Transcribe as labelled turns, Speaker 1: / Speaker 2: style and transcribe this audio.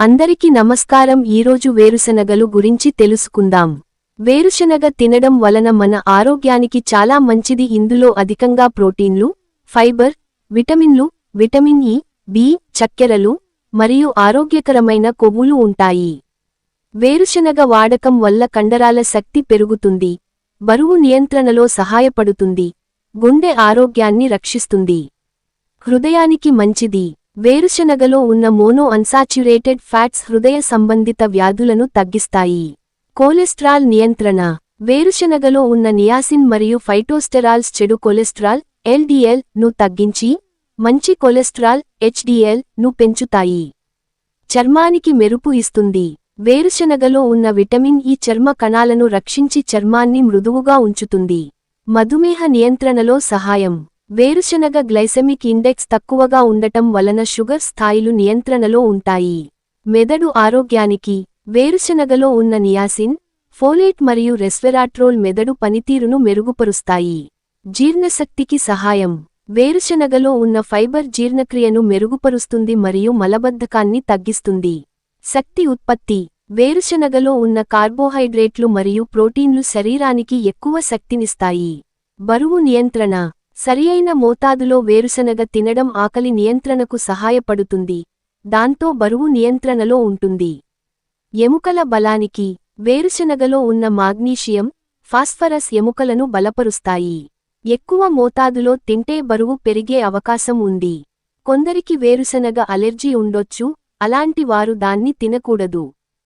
Speaker 1: అందరికీ నమస్కారం. ఈరోజు వేరుశనగలు గురించి తెలుసుకుందాం. వేరుశనగ తినడం వలన మన ఆరోగ్యానికి చాలా మంచిది. ఇందులో అధికంగా ప్రోటీన్లు ఫైబర్ విటమిన్లు విటమిన్ ఇ బి చక్కెరలు మరియు ఆరోగ్యకరమైన కొవ్వులు ఉంటాయి. వేరుశనగ వాడకం వల్ల కండరాల శక్తి పెరుగుతుంది. బరువు నియంత్రణలో సహాయపడుతుంది. గుండె ఆరోగ్యాన్ని రక్షిస్తుంది. హృదయానికి మంచిది. వేరుశనగలో ఉన్న మోనో అన్సాచ్యురేటెడ్ ఫ్యాట్స్ హృదయ సంబంధిత వ్యాధులను తగ్గిస్తాయి. కొలెస్ట్రాల్ నియంత్రణ. వేరుశనగలో ఉన్న నియాసిన్ మరియు ఫైటోస్టెరాల్స్ చెడు కొలెస్ట్రాల్ ఎల్డిఎల్ను తగ్గించి మంచి కొలెస్ట్రాల్ హెచ్డిఎల్ను పెంచుతాయి. చర్మానికి మెరుపు ఇస్తుంది. వేరుశనగలో ఉన్న విటమిన్ ఈ చర్మ కణాలను రక్షించి చర్మాన్ని మృదువుగా ఉంచుతుంది. మధుమేహ నియంత్రణలో సహాయం. వేరుశనగ గ్లైసెమిక్ ఇండెక్స్ తక్కువగా ఉండటం వలన షుగర్ స్థాయిలు నియంత్రణలో ఉంటాయి. మెదడు ఆరోగ్యానికి వేరుశనగలో ఉన్న నియాసిన్ ఫోలేట్ మరియు రెస్వెరాట్రోల్ మెదడు పనితీరును మెరుగుపరుస్తాయి. జీర్ణశక్తికి సహాయం. వేరుశనగలో ఉన్న ఫైబర్ జీర్ణక్రియను మెరుగుపరుస్తుంది మరియు మలబద్ధకాన్ని తగ్గిస్తుంది. శక్తి ఉత్పత్తి. వేరుశనగలో ఉన్న కార్బోహైడ్రేట్లు మరియు ప్రోటీన్లు శరీరానికి ఎక్కువ శక్తినిస్తాయి. బరువు నియంత్రణ. సరియైన మోతాదులో వేరుశనగ తినడం ఆకలి నియంత్రణకు సహాయపడుతుంది. దాంతో బరువు నియంత్రణలో ఉంటుంది. ఎముకల బలానికి వేరుశనగలో ఉన్న మాగ్నీషియం ఫాస్ఫరస్ ఎముకలను బలపరుస్తాయి. ఎక్కువ మోతాదులో తింటే బరువు పెరిగే అవకాశం ఉంది. కొందరికి వేరుశనగ అలెర్జీ ఉండొచ్చు అలాంటి వారు దాన్ని తినకూడదు.